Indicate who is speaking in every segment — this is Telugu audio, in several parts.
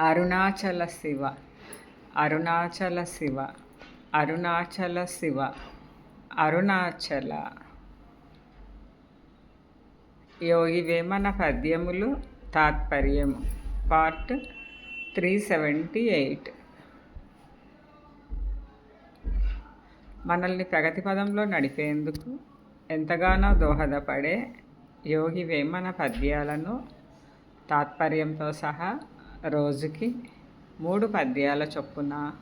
Speaker 1: అరుణాచల శివ. అరుణాచల శివ. అరుణాచల శివ. అరుణాచల. యోగి వేమన పద్యములు. తాత్పర్యము. Part three seventy eight. మనల్ని ప్రగతి పదంలో నడిపేందుకు ఎంతగానో దోహదపడే యోగి వేమన పద్యాలను. తాత్పర్యంతో సహా రోజుకి మూడు పద్యాల చొప్పున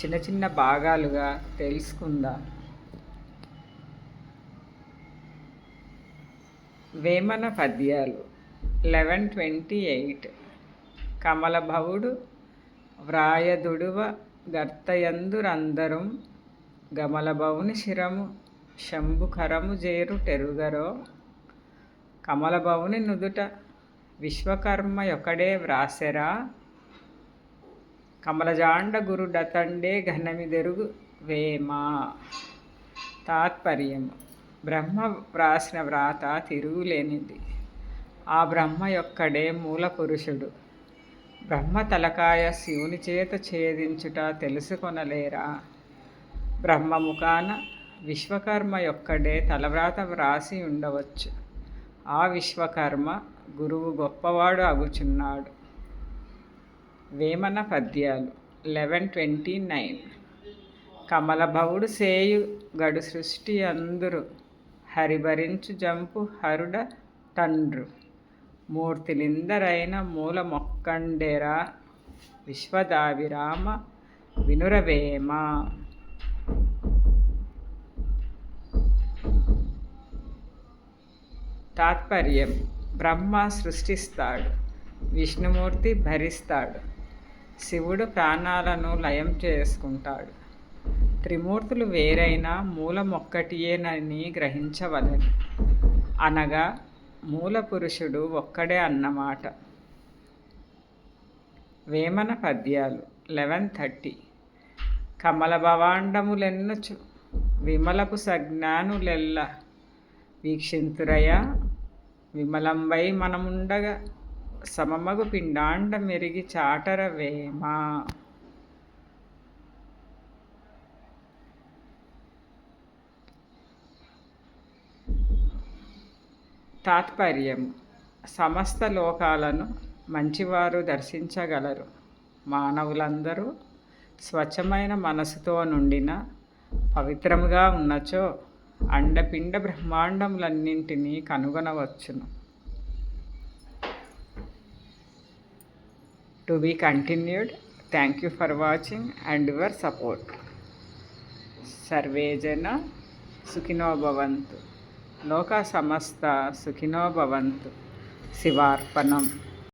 Speaker 1: చిన్న చిన్న భాగాలుగా తెలుసుకుందాం? వేమన పద్యాలు లెవెన్ ట్వంటీ ఎయిట్. కమలభవుడు వ్రాయదుడువ గర్తయందురందరం గమలభవుని శిరము శంభుకరము జేరు టెరుగరో కమలభవుని నుదుట విశ్వకర్మ ఒకడే వ్రాసెరా. కమలజాండ గురుడతండే ఘనమిదెరుగు వేమా. తాత్పర్యము బ్రహ్మ వ్రాసిన వ్రాత తిరుగులేనిది. ఆ బ్రహ్మ యొక్కడే మూల పురుషుడు. బ్రహ్మ తలకాయ శివుని చేత ఛేదించుట తెలుసుకొనలేరా. బ్రహ్మముఖాన విశ్వకర్మ యొక్కడే తలవ్రాత వ్రాసి ఉండవచ్చు. ఆ విశ్వకర్మ గురువు గొప్పవాడు అగుచున్నాడు వేమన పద్యాలు. Eleven twenty nine. కమలభవుడు సేయు గడు సృష్టి అందరు. హరిభరించు జంపు హరుడ తండ్రు. మూర్తిలిందరైన మూల మొక్కండెరా. విశ్వదావిరామ వినురవేమ. తాత్పర్యం. బ్రహ్మ సృష్టిస్తాడు విష్ణుమూర్తి భరిస్తాడు శివుడు ప్రాణాలను లయం చేసుకుంటాడు. త్రిమూర్తులు వేరైన మూలమొక్కటియేనని గ్రహించవలెను. అనగా మూల పురుషుడు ఒక్కడే అన్నమాట. వేమన పద్యాలు లెవెన్ థర్టీ. కమల భవాండములెన్నచు విమలపు సజ్ఞానులెల్ల. వీక్షింతురయ విమలంబై మనముండగా సమమగు పిండాండ మెరిగి చాటర వేమ తాత్పర్యం. సమస్త లోకాలను మంచివారు దర్శించగలరు. మానవులందరూ స్వచ్ఛమైన మనసుతో నుండిన పవిత్రముగా ఉన్నచో అండపిండ బ్రహ్మాండములన్నింటినీ కనుగొనవచ్చును. To be continued thank you for watching and your support. Survey జన సుఖినో భవంతు. లోక సమస్త సుఖినో భవంతు. శివార్పణం.